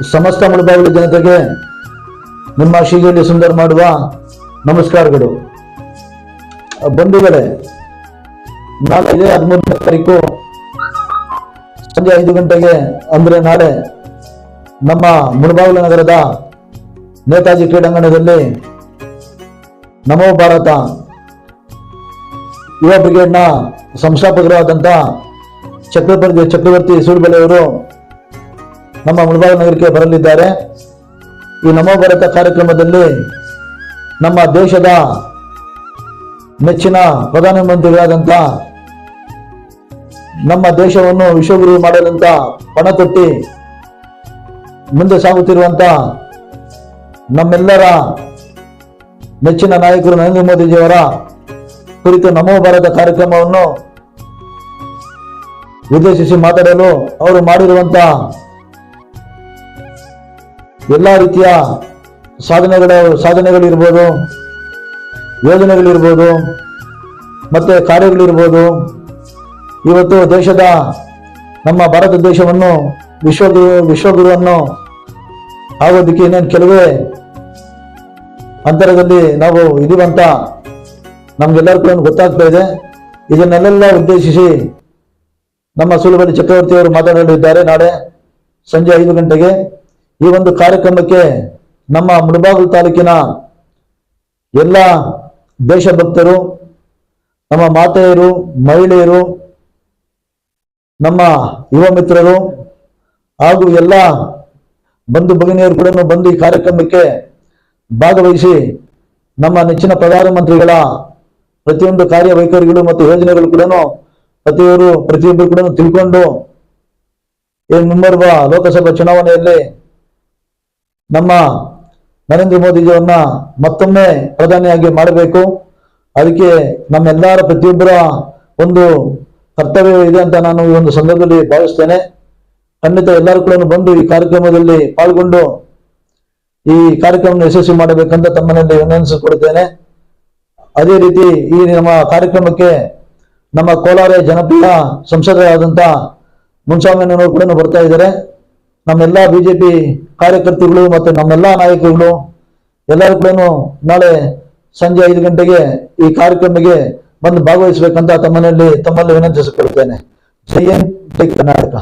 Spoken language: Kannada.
ಸಮಸ್ತ ಮುಳಬಾಗಿಲು ಜನತೆಗೆ ನಿಮ್ಮ ಶ್ರೀಗಳ್ಳಿ ಸುಂದರ ಮಾಡುವ ನಮಸ್ಕಾರಗಳು. ಬಂಧುಗಳೇ, ನಾಳೆ ಹದಿಮೂರನೇ ತಾರೀಕು ಸಂಜೆ ಐದು ಗಂಟೆಗೆ, ಅಂದರೆ ನಾಳೆ ನಮ್ಮ ಮುಳಬಾಗಿಲು ನಗರದ ನೇತಾಜಿ ಕ್ರೀಡಾಂಗಣದಲ್ಲಿ ನಮೋ ಭಾರತ ಯುವ ಬ್ರಿಗೇಡ್ನ ಸಂಸ್ಥಾಪಕರಾದಂಥ ಚಕ್ರವರ್ತಿ ಚಕ್ರವರ್ತಿ ಸೂಡುಬೆಲೆ ಅವರು ನಮ್ಮ ಮುಳಬಾಗ ನಗರಕ್ಕೆ ಬರಲಿದ್ದಾರೆ. ಈ ನಮೋ ಭಾರತ ಕಾರ್ಯಕ್ರಮದಲ್ಲಿ ನಮ್ಮ ದೇಶದ ನೆಚ್ಚಿನ ಪ್ರಧಾನಮಂತ್ರಿಗಳಾದಂಥ ನಮ್ಮ ದೇಶವನ್ನು ವಿಶ್ವಗುರು ಮಾಡಲಂತ ಪಣ ತೊಟ್ಟಿ ಮುಂದೆ ಸಾಗುತ್ತಿರುವಂತ ನಮ್ಮೆಲ್ಲರ ನೆಚ್ಚಿನ ನಾಯಕರು ನರೇಂದ್ರ ಮೋದಿಜಿಯವರ ಕುರಿತು ನಮೋ ಭಾರತ ಕಾರ್ಯಕ್ರಮವನ್ನು ಉದ್ದೇಶಿಸಿ ಮಾತಾಡಲು ಅವರು ಮಾಡಿರುವಂತ ಎಲ್ಲ ರೀತಿಯ ಸಾಧನೆಗಳ, ಸಾಧನೆಗಳಿರ್ಬೋದು, ಯೋಜನೆಗಳಿರ್ಬೋದು, ಮತ್ತೆ ಕಾರ್ಯಗಳಿರ್ಬೋದು. ಇವತ್ತು ದೇಶದ ನಮ್ಮ ಭಾರತ ದೇಶವನ್ನು, ವಿಶ್ವಗುರು, ವಿಶ್ವಗುರುವನ್ನು ಆಗೋದಕ್ಕೆ ಇನ್ನೇನು ಕೆಲವೇ ಅಂತರದಲ್ಲಿ ನಾವು ಇದೀವಂತ ನಮಗೆಲ್ಲರಿಗೂ ಗೊತ್ತಾಗ್ತಾ ಇದೆ. ಇದನ್ನೆಲ್ಲ ಉದ್ದೇಶಿಸಿ ನಮ್ಮ ಸುಲಭದಲ್ಲಿ ಚಕ್ರವರ್ತಿಯವರು ಮಾತನಾಡಲಿದ್ದಾರೆ. ನಾಳೆ ಸಂಜೆ ಐದು ಗಂಟೆಗೆ ಈ ಒಂದು ಕಾರ್ಯಕ್ರಮಕ್ಕೆ ನಮ್ಮ ಮುಳಬಾಗಿಲು ತಾಲೂಕಿನ ಎಲ್ಲ ದೇಶಭಕ್ತರು, ನಮ್ಮ ಮಾತೆಯರು, ಮಹಿಳೆಯರು, ನಮ್ಮ ಯುವ ಮಿತ್ರರು ಹಾಗೂ ಎಲ್ಲ ಬಂಧು ಭಗಿನಿಯರು ಕೂಡ ಬಂದು ಈ ಕಾರ್ಯಕ್ರಮಕ್ಕೆ ಭಾಗವಹಿಸಿ ನಮ್ಮ ನೆಚ್ಚಿನ ಪ್ರಧಾನಮಂತ್ರಿಗಳ ಪ್ರತಿಯೊಂದು ಕಾರ್ಯವೈಖರಿಗಳು ಮತ್ತು ಯೋಜನೆಗಳು ಕೂಡ ಪ್ರತಿಯೊಬ್ಬರು ಪ್ರತಿಯೊಬ್ಬರು ಕೂಡ ತಿಳ್ಕೊಂಡು ಈ ಮುಂಬರುವ ಲೋಕಸಭಾ ಚುನಾವಣೆಯಲ್ಲಿ ನಮ್ಮ ನರೇಂದ್ರ ಮೋದಿಜಿಯವನ್ನ ಮತ್ತೊಮ್ಮೆ ಪ್ರಧಾನಿಯಾಗಿ ಮಾಡಬೇಕು. ಅದಕ್ಕೆ ನಮ್ಮೆಲ್ಲರ ಪ್ರತಿಯೊಬ್ಬರ ಒಂದು ಕರ್ತವ್ಯ ಇದೆ ಅಂತ ನಾನು ಈ ಒಂದು ಸಂದರ್ಭದಲ್ಲಿ ಭಾವಿಸ್ತೇನೆ. ಖಂಡಿತ ಎಲ್ಲರೂ ಕೂಡ ಬಂದು ಈ ಕಾರ್ಯಕ್ರಮದಲ್ಲಿ ಪಾಲ್ಗೊಂಡು ಈ ಕಾರ್ಯಕ್ರಮವನ್ನು ಯಶಸ್ವಿ ಮಾಡಬೇಕಂತ ತಮ್ಮನಲ್ಲಿ ವಿನಂತಿಸಿಕೊಡುತ್ತೇನೆ ಅದೇ ರೀತಿ ಈ ನಮ್ಮ ಕಾರ್ಯಕ್ರಮಕ್ಕೆ ನಮ್ಮ ಕೋಲಾರ ಜನಪ್ರಿಯ ಸಂಸದರಾದಂಥ ಮುನ್ಸ್ವಾಮಿಯವರು ಕೂಡ ಬರ್ತಾ ಇದ್ದಾರೆ. ನಮ್ಮೆಲ್ಲ ಬಿಜೆಪಿ ಕಾರ್ಯಕರ್ತರುಗಳು ಮತ್ತು ನಮ್ಮೆಲ್ಲ ನಾಯಕರುಗಳು ಎಲ್ಲರೂ ಕೂಡ ನಾಳೆ ಸಂಜೆ ಐದು ಗಂಟೆಗೆ ಈ ಕಾರ್ಯಕ್ರಮಕ್ಕೆ ಬಂದು ಭಾಗವಹಿಸಬೇಕಂತ ತಮ್ಮನಲ್ಲಿ ತಮ್ಮಲ್ಲಿ ವಿನಂತಿಸಿಕೊಳ್ತೇನೆ ಜೈ ಕರ್ನಾಟಕ.